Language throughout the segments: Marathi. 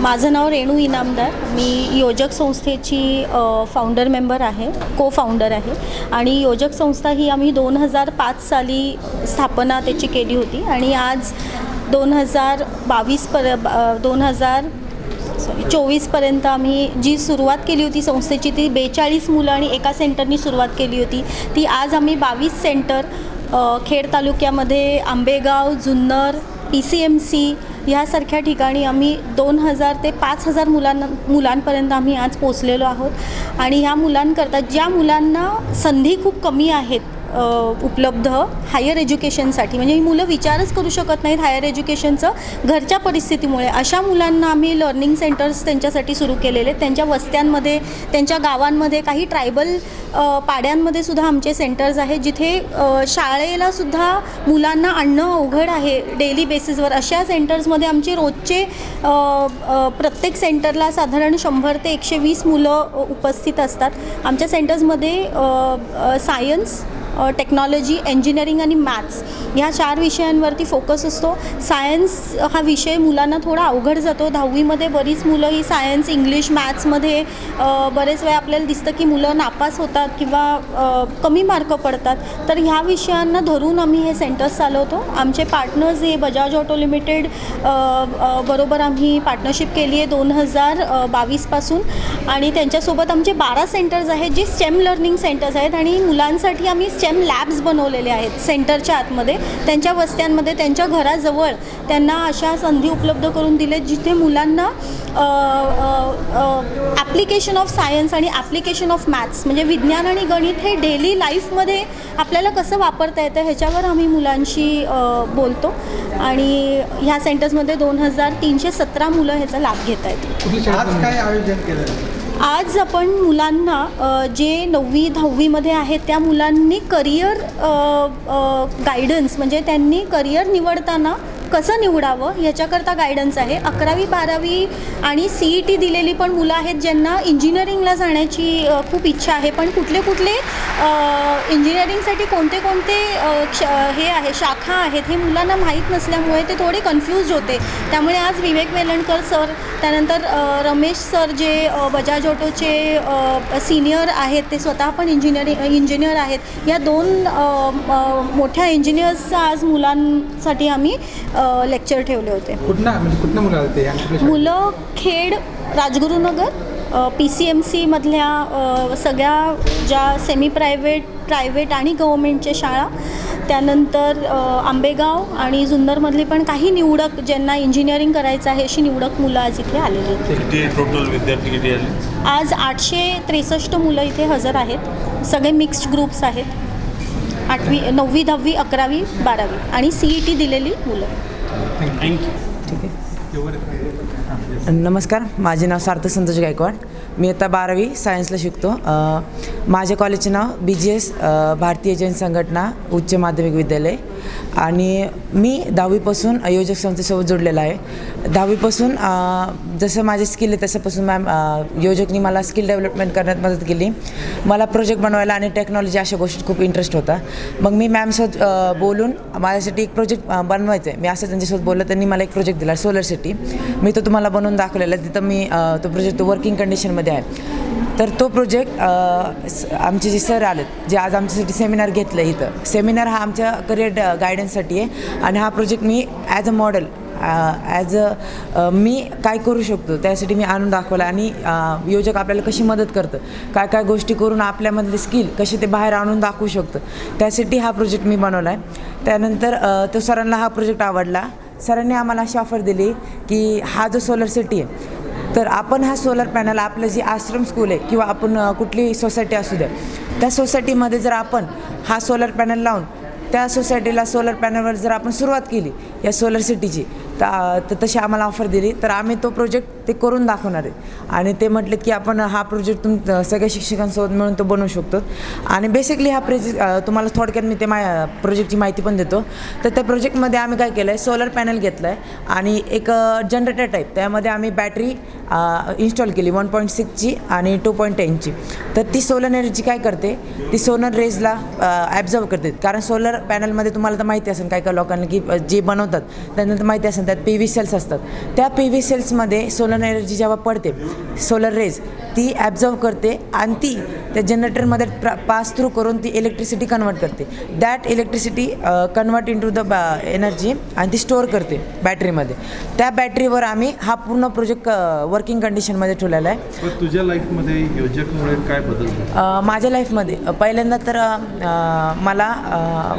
माझं नाव रेणू इनामदार. मी योजक संस्थेची फाउंडर मेंबर आहे को फाउंडर आहे. आणि योजक संस्था ही आम्ही दोन हजार पाच साली स्थापना त्याची केली होती. आणि आज दोन हजार बावीस पर दोन हजार सॉरी चोवीसपर्यंत आम्ही जी सुरुवात केली होती संस्थेची ती बेचाळीस मुलं आणि एका सेंटरनी सुरुवात केली होती. ती आज आम्ही बावीस सेंटर खेड तालुक्यामध्ये Ambegaon Junnar P C M C ह्यासारख्या ठिकाणी आम्ही दोन हजार ते पाच हजार मुलांना मुलांपर्यंत आम्ही आज पोचलेलो आहोत. आणि ह्या मुलांकरता ज्या मुलांना संधी खूप कमी आहेत उपलब्ध हायर एज्युकेशनसाठी म्हणजे ही मुलं विचारच करू शकत नाहीत हायर एज्युकेशनचं घरच्या परिस्थितीमुळे. अशा मुलांना आम्ही लर्निंग सेंटर्स त्यांच्यासाठी सुरू केलेले. आहेत. त्यांच्या वस्त्यांमध्ये त्यांच्या गावांमध्ये काही ट्रायबल पाड्यांमध्ये सुद्धा आमचे सेंटर्स आहेत जिथे शाळेला सुद्धा मुलांना आणणं अवघड आहे डेली बेसिसवर अशा सेंटर्समध्ये आमचे रोजचे प्रत्येक सेंटरला साधारण शंभर ते एकशे वीस मुलं उपस्थित असतात. आमच्या सेंटर्समध्ये सायन्स टेक्नॉलॉजी इंजिनिअरिंग आणि मॅथ्स ह्या चार विषयांवरती फोकस असतो. सायन्स हा विषय मुलांना थोडा अवघड जातो. दहावीमध्ये बरीच मुलं ही सायन्स इंग्लिश मॅथ्समध्ये बरेच वेळा आपल्याला दिसतं की मुलं नापास होतात किंवा कमी मार्क पडतात. तर ह्या विषयांना धरून आम्ही हे सेंटर्स चालवतो. आमचे पार्टनर्स हे बजाज ऑटो लिमिटेड बरोबर आम्ही पार्टनरशिप केली आहे दोन हजार बावीसपासून आणि त्यांच्यासोबत आमचे बारा सेंटर्स आहेत जे स्टेम लर्निंग सेंटर्स आहेत आणि मुलांसाठी आम्ही स्टेम लॅब्स बनवलेले आहेत सेंटरच्या आतमध्ये. त्यांच्या वस्त्यांमध्ये त्यांच्या घराजवळ त्यांना अशा संधी उपलब्ध करून दिले जिथे मुलांना ॲप्लिकेशन ऑफ सायन्स आणि ॲप्लिकेशन ऑफ मॅथ्स म्हणजे विज्ञान आणि गणित हे डेली लाईफमध्ये आपल्याला कसं वापरता येतं ह्याच्यावर आम्ही मुलांशी बोलतो. आणि ह्या सेंटर्समध्ये दोन हजार तीनशे सतरा मुलं ह्याचा लाभ घेत आहेत आज काय आयोजन केलं? आज आपण मुलांना जे नववी दहावीमध्ये आहेत त्या मुलांनी करिअर गायडन्स म्हणजे त्यांनी करिअर निवडताना कसं निवडावं याच्याकरता गायडन्स आहे. अकरावी बारावी आणि सी ई टी दिलेली पण मुलं आहेत ज्यांना इंजिनिअरिंगला जाण्याची खूप इच्छा आहे. पण कुठले कुठले इंजिनिअरिंगसाठी कोणते कोणते क्ष हे आहे शाखा आहेत हे मुलांना माहीत नसल्यामुळे ते थोडे कन्फ्यूज होते. त्यामुळे आज विवेक वेलणकर सर त्यानंतर रमेश सर जे बजाज ऑटोचे सिनियर आहेत ते स्वतः पण इंजिनिअरिंग इंजिनियर आहेत. या दोन मोठ्या इंजिनियर्सचा आज मुलांसाठी आम्ही लेक्चर ठेवले होते. कुठनं म्हणजे कुठनं मुलं आले ते? Khed Rajgurunagar P C M सीमधल्या सगळ्या ज्या सेमी प्रायव्हेट प्रायव्हेट आणि गव्हर्मेंटच्या शाळा त्यानंतर आंबेगाव आणि जुन्नरमधली पण काही निवडक ज्यांना इंजिनिअरिंग करायचं आहे अशी निवडक मुलं आज इथे आलेली आहेत. टोटल विद्यार्थी किती आले? आज आठशे त्रेसष्ट मुलं इथे हजर आहेत. सगळे मिक्स्ड ग्रुप्स आहेत. आठवी नववी दहावी अकरावी बारावी आणि सी ई टी दिलेली मुलं. नमस्कार माझे नाव सार्थक संतोष गायकवाड. मी आता बारावी सायन्सला शिकतो. माझ्या कॉलेजचे नाव बी जी एस भारतीय जैन संघटना उच्च माध्यमिक विद्यालय. आणि मी दहावीपासून योजक संस्थेसोबत जोडलेला आहे. दहावीपासून जसं माझे स्किल आहे तसंपासून मॅम योजकनी मला स्किल डेव्हलपमेंट करण्यात मदत केली. मला प्रोजेक्ट बनवायला आणि टेक्नॉलॉजी अशा गोष्टीत खूप इंटरेस्ट होता. मग मी मॅमसोबत बोलून माझ्यासाठी एक प्रोजेक्ट बनवायचं आहे मी असं त्यांच्यासोबत बोललं त्यांनी मला एक प्रोजेक्ट दिला सोलर सिटी मी तो तुम्हाला बनवून दाखवलेला आहे. तिथं मी तो प्रोजेक्ट वर्किंग कंडिशनमध्ये आहे. तर तो प्रोजेक्ट आमचे जे सर आलेत जे आज आमच्यासाठी सेमिनार घेतलं आहे इथं. सेमिनार हा आमच्या करिअर गायडन्ससाठी आहे. आणि हा project me as a model as a मी काय करू शकतो त्यासाठी मी आणून दाखवलं. आणि योजक आपल्याला कशी मदत करतं काय काय गोष्टी करून आपल्यामधले स्किल कसे ते बाहेर आणून दाखवू शकतं त्यासाठी हा प्रोजेक्ट मी बनवला आहे त्यानंतर तो सरांना हा प्रोजेक्ट आवडला. सरांनी आम्हाला अशी ऑफर दिली की हा जो सोलर सिटी आहे तर आपण हा सोलर पॅनल आपलं जी आश्रम स्कूल आहे किंवा आपण कुठली सोसायटी असू द्या त्या सोसायटीमध्ये जर आपण हा सोलर पॅनल लावून त्या सोसायटीला सोलर पॅनलवर जर आपण सुरुवात केली या सोलर सिटीची तर तर तशी आम्हाला ऑफर दिली. तर आम्ही तो प्रोजेक्ट ते करून दाखवणार आहे. आणि ते म्हटले की आपण हा प्रोजेक्ट तुम सगळ्या शिक्षकांसोबत मिळून तो बनवू शकतो. आणि बेसिकली हा प्रोजेक्ट तुम्हाला थोडक्यात मी ते मा प्रोजेक्टची माहिती पण देतो. तर त्या प्रोजेक्टमध्ये आम्ही काय केलं आहे सोलर पॅनल घेतलं आहे आणि एक जनरेटर टाईप त्यामध्ये आम्ही बॅटरी इन्स्टॉल केली वन पॉईंट सिक्सची आणि टू पॉईंट टेनची तर ती सोलर एनर्जी काय करते? ती सोलर रेजला ॲब्झर्व करते. कारण सोलर पॅनलमध्ये तुम्हाला तर माहिती असेल काय काय लोकांना की जे बनवतात त्यांना तर माहिती असेल त्यात पी व्ही सेल्स असतात. त्या पी व्ही सेल्समध्ये सोलर एनर्जी जेव्हा पडते सोलर रेज ती ॲब्झर्व करते आणि ती त्या जनरेटरमध्ये प्र पास थ्रू करून ती इलेक्ट्रिसिटी कन्वर्ट करते. That electricity convert into the energy आणि ती स्टोअर करते बॅटरीमध्ये त्या बॅटरीवर आम्ही हा पूर्ण प्रोजेक्ट वर्किंग कंडिशनमध्ये ठेवलेला आहे. तुझ्या लाईफमध्ये योजकमुळे काय बदल माझ्या लाईफमध्ये पहिल्यांदा तर मला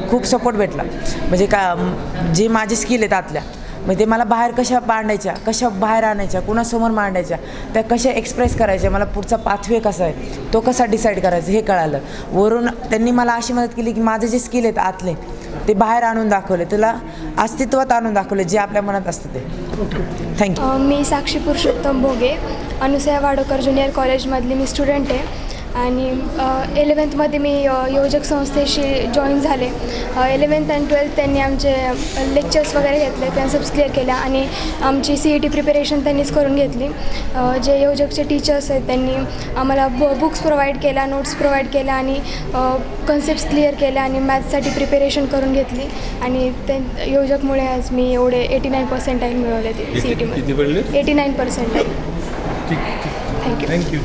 खूप सपोर्ट भेटला. म्हणजे का जे माझे स्किल आहेत आतल्या म्हणजे ते मला बाहेर कशा मांडायच्या कशा बाहेर आणायच्या कुणासमोर मांडायच्या त्या कशा एक्सप्रेस करायच्या मला पुढचा पाथवे कसा आहे तो कसा डिसाईड करायचा हे कळालं. वरून त्यांनी मला अशी मदत केली की माझे जे स्किल आहेत आतले ते बाहेर आणून दाखवले त्याला अस्तित्वात आणून दाखवले जे आपल्या मनात असतं ते. थँक्यू मी साक्षी पुरुषोत्तम भोगे अनुसया वाडोकर ज्युनियर कॉलेजमधली मी स्टुडंट आहे. आणि एलेवन्थमध्ये मी योजक संस्थेशी जॉईन झाले. एलेवन्थ अँड ट्वेल्थ त्यांनी आमचे लेक्चर्स वगैरे घेतले कन्सेप्ट क्लिअर केल्या आणि आमची सी ई टी प्रिपरेशन त्यांनीच करून घेतली. जे योजकचे टीचर्स आहेत त्यांनी आम्हाला ब बुक्स प्रोव्हाइड केल्या नोट्स प्रोव्हाइड केल्या आणि कन्सेप्ट्स क्लिअर केल्या आणि मॅथ्ससाठी प्रिपरेशन करून घेतली. आणि ते योजकमुळे आज मी एवढे एटी नाईन पर्सेंटाईल मिळवले ते सी ई टीमध्ये eighty nine percent thank you thank you